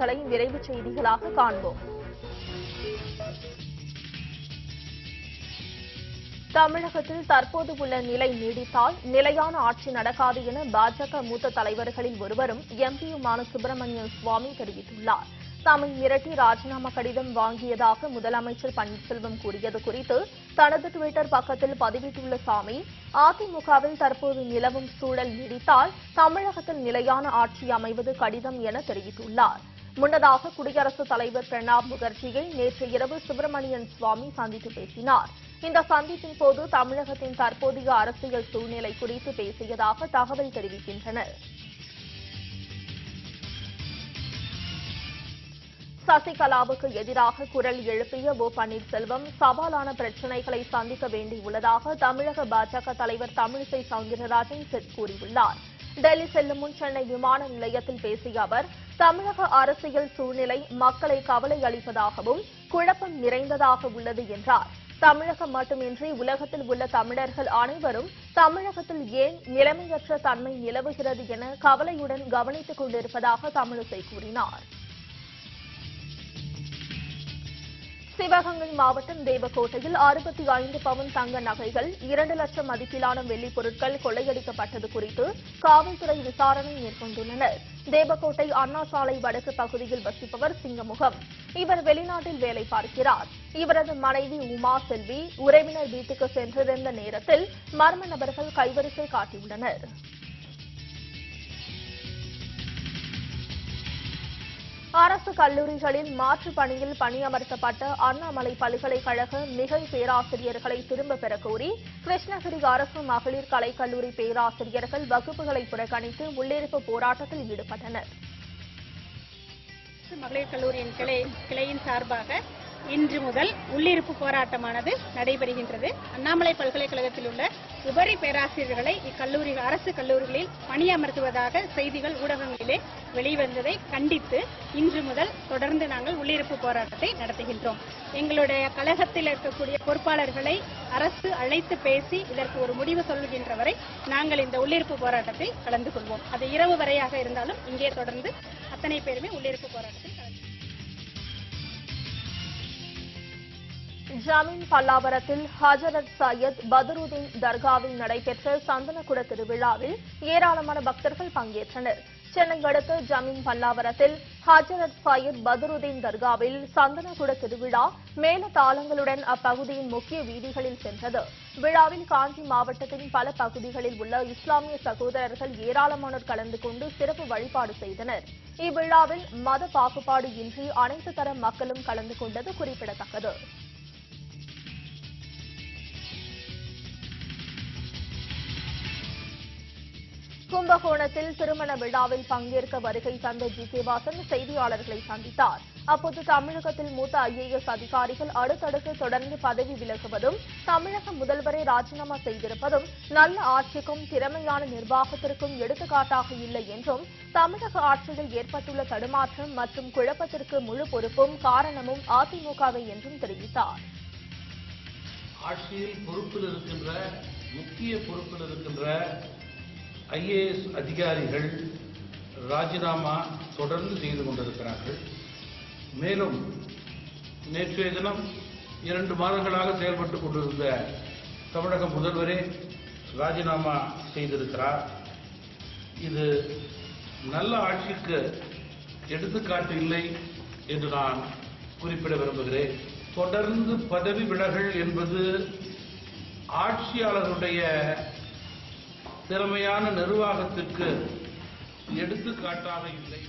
தலைப்புகளை விரைவு செய்திகளாக காண்போம். தமிழகத்தில் தற்போது உள்ள நிலை நீடித்தால் நிலையான ஆட்சி நடக்காது என பாஜக மூத்த தலைவர்களில் ஒருவரும் எம்பியுமான சுப்பிரமணியன் சுவாமி தெரிவித்துள்ளார். தம்மை மிரட்டி ராஜினாமா கடிதம் வாங்கியதாக முதலமைச்சர் பன்னீர்செல்வம் கூறியது குறித்து தனது டுவிட்டர் பக்கத்தில் பதிவிட்டுள்ள சாமி அதிமுகவில் தற்போது நிலவும் சூழல் நீடித்தால் தமிழகத்தில் நிலையான ஆட்சி அமைவது கடிதம் என தெரிவித்துள்ளார். முன்னதாக குடியரசுத் தலைவர் பிரணாப் முகர்ஜியை நேற்று இரவு சுப்பிரமணியன் சுவாமி சந்தித்து பேசினார். இந்த சந்திப்பின் போது தமிழகத்தின் தற்போதைய அரசியல் சூழ்நிலை குறித்து பேசியதாக தகவல் தெரிவிக்கின்றன சசிகலாவுக்கு எதிராக குரல் எழுப்பிய ஓ பன்னீர்செல்வம் சவாலான பிரச்சினைகளை சந்திக்க வேண்டியுள்ளதாக தமிழக பாஜக தலைவர் தமிழிசை சவுந்தரராஜன் கூறியுள்ளாா் கூறியுள்ளார். டெல்லி செல்லும் முன் சென்னை விமான நிலையத்தில் பேசிய அவர் தமிழக அரசியல் சூழ்நிலை மக்களை கவலை அளிப்பதாகவும் குழப்பம் நிறைந்ததாக உள்ளது என்றார். தமிழகம் மட்டுமின்றி உலகத்தில் உள்ள தமிழர்கள் அனைவரும் தமிழகத்தில் ஏன் நிலைமையற்ற தன்மை நிலவுகிறது என கவலையுடன் கவனித்துக் கொண்டிருப்பதாக தமிழிசை கூறினார். சிவகங்கை மாவட்டம் தேவக்கோட்டையில் அறுபத்தி ஐந்து பவுன் தங்க நகைகள் இரண்டு லட்சம் மதிப்பிலான வெள்ளிப் பொருட்கள் கொள்ளையடிக்கப்பட்டது குறித்து காவல்துறை விசாரணை மேற்கொண்டுள்ளனர். தேவக்கோட்டை அண்ணா சாலை வடக்கு பகுதியில் வசிப்பவர் சிங்கமுகம். இவர் வெளிநாட்டில் வேலை பார்க்கிறார். இவரது மனைவி உமா செல்வி உறவினர் வீட்டுக்கு சென்றிருந்த நேரத்தில் மர்ம நபர்கள் கைவரிசை காட்டியுள்ளனர். அரசு கல்லூரிகளில் மாற்றுப் பணியில் பணியமர்த்தப்பட்ட அண்ணாமலை பல்கலைக்கழக மிகை பேராசிரியர்களை திரும்பப் பெறக் கோரி கிருஷ்ணகிரி அரசு மகளிர் கலைக்கல்லூரி பேராசிரியர்கள் வகுப்புகளை புறக்கணித்து உள்ளிருப்பு போராட்டத்தில் ஈடுபட்டனர். மகளிர் கல்லூரியின் கிளை கிளையின் சார்பாக இன்று முதல் உள்ளிருப்பு போராட்டமானது நடைபெறுகின்றது. அண்ணாமலை பல்கலைக்கழகத்தில் உள்ள உபரி பேராசிரியர்களை இக்கல்லூரி அரசு கல்லூரிகளில் பணியமர்த்துவதாக செய்திகள் ஊடகங்களிலே வெளிவந்ததை கண்டித்து இன்று முதல் தொடர்ந்து நாங்கள் உள்ளிருப்பு போராட்டத்தை நடத்துகின்றோம். எங்களுடைய கழகத்தில் இருக்கக்கூடிய பொறுப்பாளர்களை அரசு அழைத்து பேசி இதற்கு ஒரு முடிவு சொல்லுகின்ற வரை நாங்கள் இந்த உள்ளிருப்பு போராட்டத்தில் கலந்து கொள்வோம். அது இரவு வரையாக இருந்தாலும் இங்கே தொடர்ந்து அத்தனை பேருமே உள்ளிருப்பு போராட்டத்தில் கலந்து ஜமீன் பல்லாவரத்தில் ஹஜரத் சையத் பதருதீன் தர்காவில் நடைபெற்ற சந்தனக்குட திருவிழாவில் ஏராளமான பக்தர்கள் பங்கேற்றனர். சென்னை அடுத்த ஜமீன் பல்லாவரத்தில் ஹஜரத் சையத் பதருதீன் தர்காவில் சந்தனக்குட திருவிழா மேல தாளங்களுடன் அப்பகுதியின் முக்கிய வீதிகளில் சென்றது. விழாவில் காஞ்சி மாவட்டத்தின் பல பகுதிகளில் உள்ள இஸ்லாமிய சகோதரர்கள் ஏராளமானோர் கலந்து கொண்டு சிறப்பு வழிபாடு செய்தனர். இவ்விழாவில் மத பாகுபாடு இன்றி அனைத்து தர மக்களும் கலந்து கொண்டது குறிப்பிடத்தக்கது. கும்பகோணத்தில் திருமண விழாவில் பங்கேற்க வருகை தந்த ஜி. கே. வாசன் செய்தியாளர்களை சந்தித்தார். அப்போது தமிழகத்தில் மூத்த ஐஏஎஸ் அதிகாரிகள் அடுத்தடுத்து தொடர்ந்து பதவி விலகுவதும் தமிழக முதல்வரை ராஜினாமா செய்திருப்பதும் நல்ல ஆட்சிக்கும் திறமையான நிர்வாகத்திற்கும் எடுத்துக்காட்டாக இல்லை என்றும் தமிழக ஆட்சியில் ஏற்பட்டுள்ள தடுமாற்றம் மற்றும் குழப்பத்திற்கு முழு பொறுப்பும் காரணமும் அதிமுகவை என்றும் தெரிவித்தார். ஆட்சியில் பொறுப்பில் இருக்கின்ற முக்கிய பொறுப்பில் இருக்கின்ற ஐஏஎஸ் அதிகாரிகள் ராஜினாமா தொடர்ந்து செய்து கொண்டிருக்கிறார்கள். மேலும் நேற்றைய தினம் இரண்டு மாதங்களாக செயல்பட்டுக் கொண்டிருந்த தமிழக முதல்வரே ராஜினாமா செய்திருக்கிறார். இது நல்ல ஆட்சிக்கு எடுத்துக்காட்டு இல்லை என்று நான் குறிப்பிட விரும்புகிறேன். தொடர்ந்து பதவி விலகல் என்பது ஆட்சியாளருடைய திறமையான நிர்வாகத்திற்கு எடுத்துக்காட்டாக இல்லை.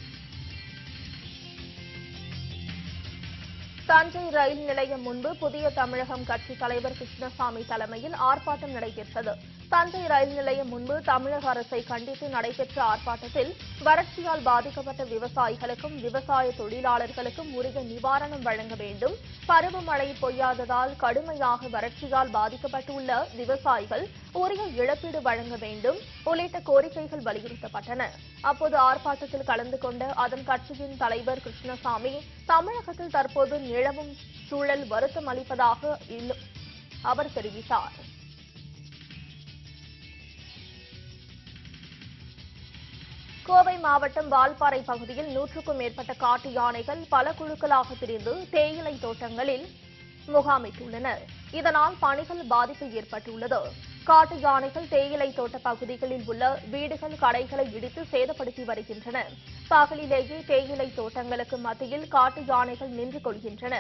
தஞ்சை ரயில் நிலையம் முன்பு புதிய தமிழகம் கட்சி தலைவர் கிருஷ்ணசாமி தலைமையில் ஆர்ப்பாட்டம் நடைபெற்றது. தஞ்சை ரயில் நிலையம் முன்பு தமிழக அரசை கண்டித்து நடைபெற்ற ஆர்ப்பாட்டத்தில் வறட்சியால் பாதிக்கப்பட்ட விவசாயிகளுக்கும் விவசாய தொழிலாளர்களுக்கும் உரிய நிவாரணம் வழங்க வேண்டும். பருவமழை பொய்யாததால் கடுமையாக வறட்சியால் பாதிக்கப்பட்டுள்ள விவசாயிகள் உரிய இழப்பீடு வழங்க வேண்டும் உள்ளிட்ட கோரிக்கைகள் வலியுறுத்தப்பட்டன. அப்போது ஆர்ப்பாட்டத்தில் கலந்து கொண்ட அதன் கட்சியின் தலைவர் கிருஷ்ணசாமி தமிழகத்தில் தற்போது நிலவும் சூழல் வருத்தம் அளிப்பதாக அவர் தெரிவித்தார். கோவை மாவட்டம் வால்பாறை பகுதியில் நூற்றுக்கும் மேற்பட்ட காட்டு யானைகள் பல குழுக்களாக பிரிந்து தேயிலை தோட்டங்களில் முகாமிட்டுள்ளன இதனால் பணிகள் பாதிப்பு ஏற்பட்டுள்ளது. காட்டு யானைகள் தேயிலை தோட்ட பகுதிகளில் உள்ள வீடுகள் கடைகளை இடித்து சேதப்படுத்தி வருகின்றன. பகலிலேயே தேயிலை தோட்டங்களுக்கு மத்தியில் காட்டு யானைகள் நின்று கொள்கின்றன.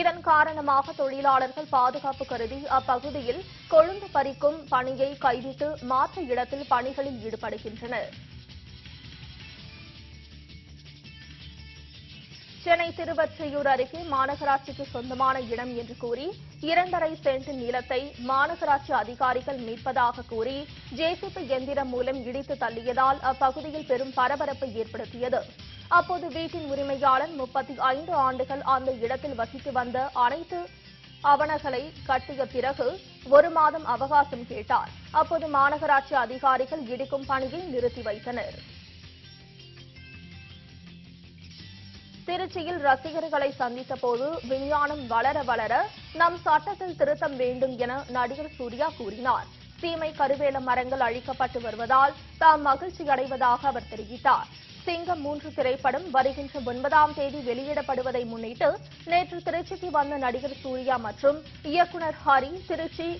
இதன் காரணமாக தொழிலாளர்கள் பாதுகாப்பு கருதி அப்பகுதியில் கொழுந்து பறிக்கும் பணியை கைவிட்டு மாற்று இடத்தில் பணிகளில் ஈடுபடுகின்றனர். சென்னை திருவொற்றியூர் அருகே மாநகராட்சிக்கு சொந்தமான இடம் என்று கூறி இரண்டரை சென்ட் நிலத்தை மாநகராட்சி அதிகாரிகள் மீட்பதாக கூறி ஜேசிபி எந்திரம் மூலம் இடித்து தள்ளியதால் அப்பகுதியில் பெரும் பரபரப்பை ஏற்படுத்தியது. அப்போது வீட்டின் உரிமையாளர் முப்பத்தி ஐந்து ஆண்டுகள் அந்த இடத்தில் வசித்து வந்த அனைத்து அவனங்களை கட்டிய பிறகு ஒரு மாதம் அவகாசம் கேட்டார். அப்போது மாநகராட்சி அதிகாரிகள் இடிக்கும் பணியை நிறுத்தி வைத்தனர். திருச்சியில் ரசிகர்களை சந்தித்த போது விஞ்ஞானம் வளர வளர நம் சட்டத்தில் திருத்தம் வேண்டும் என நடிகர் சூர்யா கூறினார். சீமை கருவேல மரங்கள் அழிக்கப்பட்டு வருவதால் தாம் மகிழ்ச்சி அடைவதாக அவர் தெரிவித்தார். சிங்கம் மூன்று திரைப்படம் வருகின்ற ஒன்பதாம் தேதி வெளியிடப்படுவதை முன்னிட்டு நேற்று திருச்சிக்கு வந்த நடிகர் சூர்யா மற்றும் இயக்குனர் ஹரி திருச்சி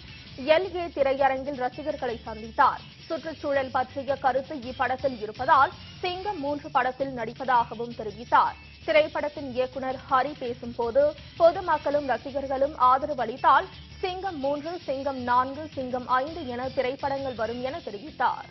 எல்ஏ திரையரங்கில் ரசிகர்களை சந்தித்தார். சுற்றுச்சூழல் பற்றிய கருத்து இப்படத்தில் இருப்பதால் சிங்கம் மூன்று படத்தில் நடிப்பதாகவும் தெரிவித்தார். திரைப்படத்தின் இயக்குனர் ஹரி பேசும்போது பொதுமக்களும் ரசிகர்களும் ஆதரவு அளித்தால் சிங்கம் மூன்று சிங்கம் நான்கு சிங்கம் ஐந்து என திரைப்படங்கள் வரும் என தெரிவித்தார்.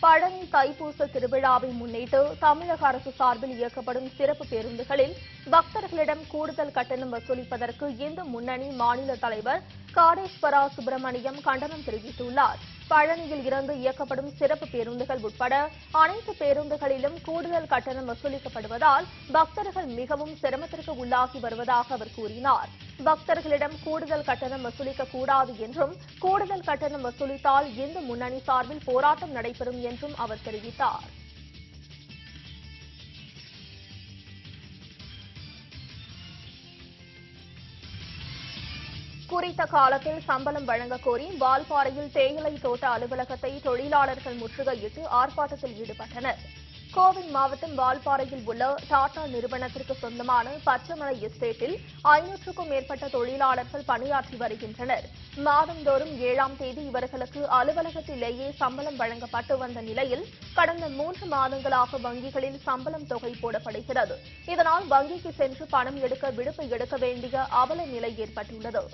பழனி தைப்பூச திருவிழாவை முன்னிட்டு தமிழக அரசு சார்பில் இயக்கப்படும் சிறப்பு பேருந்துகளில் பக்தர்களிடம் கூடுதல் கட்டணம் வசூலிப்பதற்கு இந்து முன்னணி மாநில தலைவர் காடேஸ்வரா சுப்பிரமணியம் கண்டனம் தெரிவித்துள்ளார். பழனியில் இருந்து இயக்கப்படும் சிறப்பு பேருந்துகள் உட்பட அனைத்து பேருந்துகளிலும் கூடுதல் கட்டணம் வசூலிக்கப்படுவதால் பக்தர்கள் மிகவும் சிரமத்திற்கு உள்ளாகி வருவதாக அவர் கூறினார். பக்தர்களிடம் கூடுதல் கட்டணம் வசூலிக்க கூடாது என்றும் கூடுதல் கட்டணம் வசூலித்தால் இந்து முன்னணி சார்பில் போராட்டம் நடைபெறும் என்றும் அவர் தெரிவித்தார். குறித்த காலத்தில் சம்பளம் வழங்கக் கோரி வால்பாறையில் தேயிலை தோட்ட அலுவலகத்தை தொழிலாளர்கள் முற்றுகையிட்டு ஆர்ப்பாட்டத்தில் ஈடுபட்டனர். கோவை மாவட்டம் வால்பாறையில் உள்ள டாடா நிறுவனத்திற்கு சொந்தமான பச்சைமலை எஸ்டேட்டில் ஐநூற்றுக்கும் மேற்பட்ட தொழிலாளர்கள் பணியாற்றி வருகின்றனர். மாதந்தோறும் ஏழாம் தேதி இவர்களுக்கு அலுவலகத்திலேயே சம்பளம் வழங்கப்பட்டு வந்த நிலையில் கடந்த மூன்று மாதங்களாக வங்கிகளில் சம்பளம் தொகை போடப்படுகிறது. இதனால் வங்கிக்கு சென்று பணம் எடுக்க விடுப்பு எடுக்க வேண்டிய அவல நிலை ஏற்பட்டுள்ளது.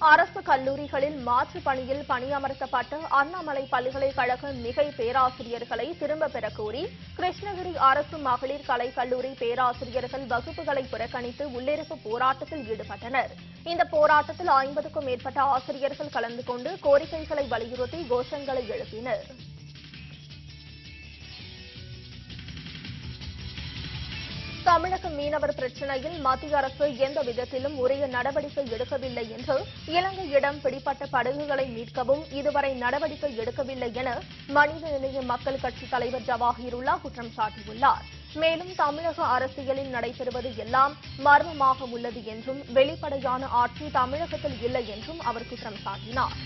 அரசு கல்லூரிகளில் மாற்று பணியில் பணியமர்த்தப்பட்ட அண்ணாமலை பல்கலைக்கழக மிகை பேராசிரியர்களை திரும்ப பெற கோரி கிருஷ்ணகிரி அரசு மகளிர் கலைக் கல்லூரி பேராசிரியர்கள் வகுப்புகளை புறக்கணித்து உள்ளிருப்பு போராட்டத்தில் ஈடுபட்டனர். இந்த போராட்டத்தில் ஐம்பதுக்கும் மேற்பட்ட ஆசிரியர்கள் கலந்து கொண்டு கோரிக்கைகளை வலியுறுத்தி கோஷங்களை எழுப்பினர். தமிழக மீனவர் பிரச்சினையில் மத்திய அரசு எந்த விதத்திலும் உரிய நடவடிக்கை எடுக்கவில்லை என்று இலங்கையிடம் பிடிப்பட்ட படகுகளை மீட்கவும் இதுவரை நடவடிக்கை எடுக்கவில்லை என மனிதநேய மக்கள் கட்சித் தலைவர் ஜவாஹிருல்லா குற்றம் சாட்டியுள்ளார். மேலும் தமிழக அரசியலில் நடைபெறுவது எல்லாம் மர்மமாக உள்ளது என்றும் வெளிப்படையான ஆட்சி தமிழகத்தில் இல்லை என்றும் அவர் குற்றம் சாட்டினார்.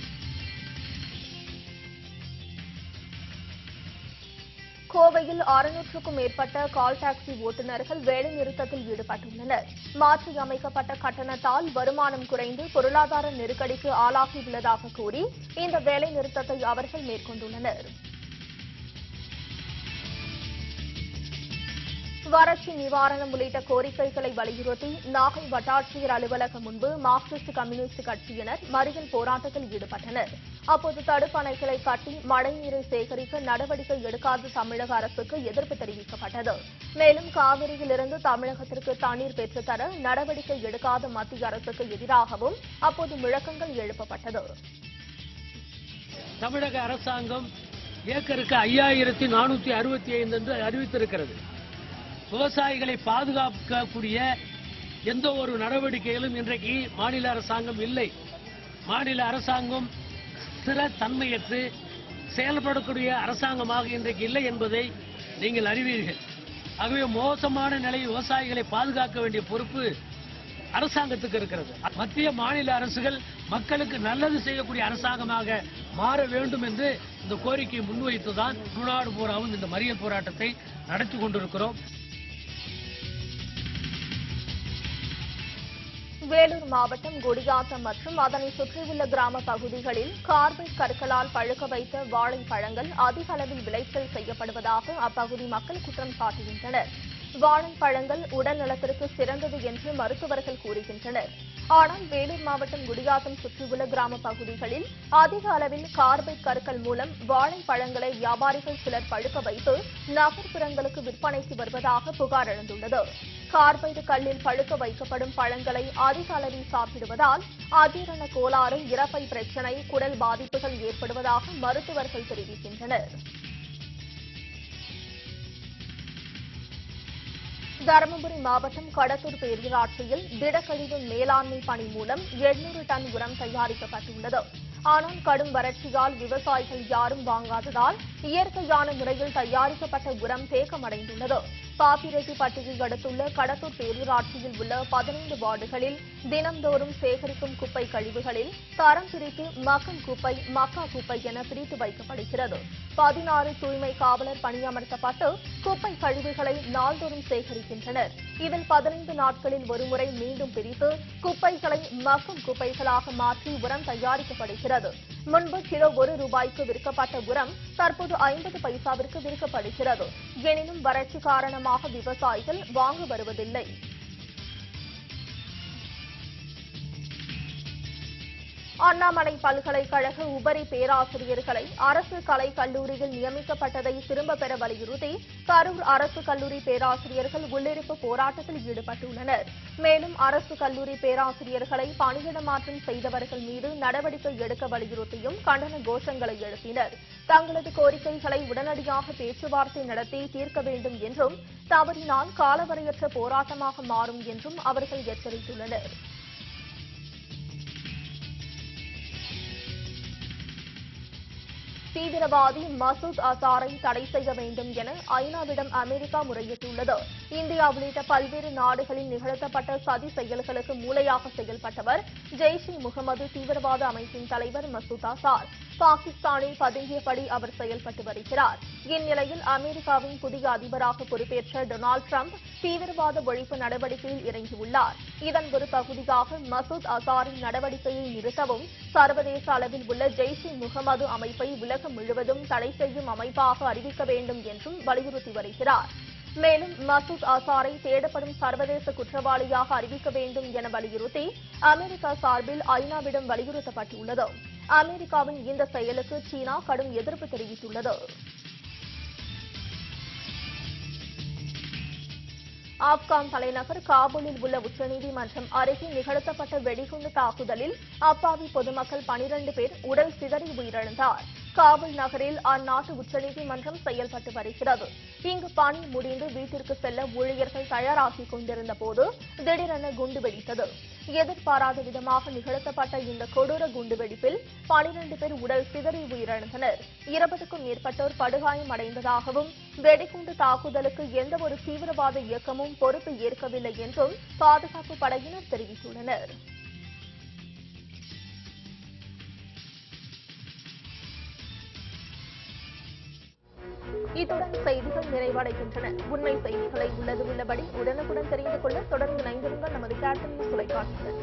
கோவையில் அறுநூற்றுக்கும் மேற்பட்ட கால் டாக்ஸி ஓட்டுநர்கள் வேலைநிறுத்தத்தில் ஈடுபட்டுள்ளனர். மாற்றியமைக்கப்பட்ட கட்டணத்தால் வருமானம் குறைந்து பொருளாதார நெருக்கடிக்கு ஆளாகியுள்ளதாக கூறி இந்த வேலைநிறுத்தத்தை அவர்கள் மேற்கொண்டுள்ளனர். வறட்சி நிவாரணம் உள்ளிட்ட கோரிக்கைகளை வலியுறுத்தி நாகை வட்டாட்சியர் அலுவலகம் முன்பு மார்க்சிஸ்ட் கம்யூனிஸ்ட் கட்சியினர் மறியல் போராட்டத்தில் ஈடுபட்டனர். அப்போது தடுப்பணைகளை கட்டி மழைநீரை சேகரிக்க நடவடிக்கை எடுக்காத தமிழக அரசுக்கு எதிர்ப்பு தெரிவிக்கப்பட்டது. மேலும் காவிரியிலிருந்து தமிழகத்திற்கு தண்ணீர் பெற்றுத்தர நடவடிக்கை எடுக்காத மத்திய அரசுக்கு எதிராகவும் அப்போது முழக்கங்கள் எழுப்பப்பட்டது. தமிழக அரசாங்கம் ஏக்கருக்கு ஐயாயிரத்தி நானூத்தி அறுபத்தி ஐந்து என்று அறிவித்திருக்கிறது. விவசாயிகளை பாதுகாக்கக்கூடிய எந்த ஒரு நடவடிக்கையிலும் இன்றைக்கு மாநில அரசாங்கம் இல்லை. மாநில அரசாங்கம் சில தன்மையற்று செயல்படக்கூடிய அரசாங்கமாக இன்றைக்கு இல்லை என்பதை நீங்கள் அறிவீர்கள். ஆகவே மோசமான நிலை விவசாயிகளை பாதுகாக்க வேண்டிய பொறுப்பு அரசாங்கத்துக்கு இருக்கிறது. மத்திய மாநில அரசுகள் மக்களுக்கு நல்லது செய்யக்கூடிய அரசாங்கமாக மாற வேண்டும் என்று இந்த கோரிக்கையை முன்வைத்துதான் தமிழ்நாடு பூராவும் இந்த மறியல் போராட்டத்தை நடத்தி கொண்டிருக்கிறோம். வேலூர் மாவட்டம் குடியாத்தம் மற்றும் அதனை சுற்றியுள்ள கிராம பகுதிகளில் கார்பைட் கற்களால் பழுக்க வைத்த வாழைப்பழங்கள் அதிக அளவில் விளைச்சல் செய்யப்படுவதாக அப்பகுதி மக்கள் குற்றம் சாட்டுகின்றனர். வாழைப்பழங்கள் உடல் நலத்திற்கு சிறந்தது என்று மருத்துவர்கள் கூறுகின்றனர். ஆனால் வேலூர் மாவட்டம் குடியாத்தம் சுற்றியுள்ள கிராம பகுதிகளில் அதிக அளவில் கார்பைட் கற்கள் மூலம் வாழைப்பழங்களை வியாபாரிகள் சிலர் பழுக்க வைத்து நகர்ப்புறங்களுக்கு விற்பனைக்கு வருவதாக புகார் எழுந்துள்ளது. கார்பைடு கல்லில் பழுக்க வைக்கப்படும் பழங்களை அதிக அளவில் சாப்பிடுவதால் அதிரண கோளாறு இறப்பை பிரச்சினை குடல் பாதிப்புகள் ஏற்படுவதாக மருத்துவர்கள் தெரிவிக்கின்றனர். தருமபுரி மாவட்டம் கடத்தூர் பேரூராட்சியில் திடக்கழிவு மேலாண்மை பணி மூலம் 800 டன் உரம் தயாரிக்கப்பட்டுள்ளது. ஆனால் கடும் வறட்சியால் விவசாயிகள் யாரும் வாங்காததால் இயற்கையான முறையில் தயாரிக்கப்பட்ட உரம் தேக்கமடைந்துள்ளது. பாப்பிரெட்டிப்பட்டியை அடுத்துள்ள கடத்தூர் பேரூராட்சியில் உள்ள பதினைந்து வார்டுகளில் தினம்தோறும் சேகரிக்கும் குப்பை கழிவுகளில் தரம் பிரித்து மக்கும் குப்பை மக்கா குப்பை என பிரித்து வைக்கப்படுகிறது. பதினாறு தூய்மை காவலர் பணியமர்த்தப்பட்டு குப்பை கழிவுகளை நாள்தோறும் சேகரிக்கின்றனர். இதில் பதினைந்து நாட்களில் ஒருமுறை மீண்டும் பிரித்து குப்பைகளை மக்கும் குப்பைகளாக மாற்றி உரம் தயாரிக்கப்படுகிறது. முன்பு கிலோ ஒரு ரூபாய்க்கு விற்கப்பட்ட உரம் தற்போது ஐம்பது பைசாவிற்கு விற்கப்படுகிறது. எனினும் வறட்சி காரணமாக விவசாயிகள் வாங்க வருவதில்லை. அண்ணாமலை பல்கலைக்கழக உபரி பேராசிரியர்களை அரசு கலை கல்லூரியில் நியமிக்கப்பட்டதை திரும்ப பெற வலியுறுத்தி கரூர் அரசு கல்லூரி பேராசிரியர்கள் உள்ளிருப்பு போராட்டத்தில் ஈடுபட்டுள்ளனர். மேலும் அரசு கல்லூரி பேராசிரியர்களை பணியிடமாற்றம் செய்தவர்கள் மீது நடவடிக்கை எடுக்க வலியுறுத்தியும் கண்டன கோஷங்களை எழுப்பினர். தங்களது கோரிக்கைகளை உடனடியாக பேச்சுவார்த்தை நடத்தி தீர்க்க வேண்டும் என்றும் தவறினால் காலவரையற்ற போராட்டமாக மாறும் என்றும் அவர்கள் எச்சரித்துள்ளனர். தீவிரவாதி மசூத் அசாரை தடை செய்ய வேண்டும் என ஐநாவிடம் அமெரிக்கா முறையிட்டுள்ளது. இந்தியா உள்ளிட்ட பல்வேறு நாடுகளில் நிகழ்த்தப்பட்ட சதி செயல்களுக்கு மூளையாக செயல்பட்டவர் ஜெய்ஷ் இ முகமது தீவிரவாத அமைப்பின் தலைவர் மசூத் அசார். பாகிஸ்தானில் பதுங்கியபடி அவர் செயல்பட்டு வருகிறார். இந்நிலையில் அமெரிக்காவின் புதிய அதிபராக பொறுப்பேற்ற டொனால்டு டிரம்ப் தீவிரவாத ஒழிப்பு நடவடிக்கையில் இறங்கியுள்ளார். இதன் ஒரு பகுதியாக மசூத் அசாரின் நடவடிக்கையை நிறுத்தவும் சர்வதேச அளவில் உள்ள ஜெய்ஷ் இ முகமது அமைப்பை தமிழகம் முழுவதும் தடை செய்யும் அமைப்பாக அறிவிக்க வேண்டும் என்றும் வலியுறுத்தி வருகிறார். மேலும் மசூத் அசாரை தேடப்படும் சர்வதேச குற்றவாளியாக அறிவிக்க வேண்டும் என வலியுறுத்தி அமெரிக்கா சார்பில் ஐநாவிடம் வலியுறுத்தப்பட்டுள்ளது. அமெரிக்காவின் இந்த செயலுக்கு சீனா கடும் எதிர்ப்பு தெரிவித்துள்ளது. ஆப்கான் தலைநகர் காபூலில் உள்ள உச்சநீதிமன்றம் அருகே நிகழ்த்தப்பட்ட வெடிகுண்டு தாக்குதலில் அப்பாவி பொதுமக்கள் 12 பேர் உடல் சிதறி உயிரிழந்தார். காபுல் நகரில் அந்நாட்டு உச்சநீதிமன்றம் செயல்பட்டு வருகிறது. இங்கு பணி முடிந்து வீட்டிற்கு செல்ல ஊழியர்கள் தயாராகிக் கொண்டிருந்த போது திடீரென குண்டு வெடித்தது. எதிர்பாராத விதமாக நிகழ்த்தப்பட்ட இந்த கொடூர குண்டுவெடிப்பில் 12 பேர் உடல் சிதறி உயிரிழந்தனர். இருபதுக்கும் மேற்பட்டோர் படுகாயமடைந்ததாகவும் வெடிகுண்டு தாக்குதலுக்கு எந்த ஒரு தீவிரவாத இயக்கமும் பொறுப்பு ஏற்கவில்லை என்றும் பாதுகாப்பு படையினர் தெரிவித்துள்ளனர். இத்துடன் செய்திகள் நிறைவடைகின்றன. உண்மை செய்திகளை உள்ளது உள்ளபடி உடனுக்குடன் தெரிந்து கொள்ள தொடர்ந்து இணைந்திருங்கள். நமது கேப்டன் தொலைக்காட்சியுடன்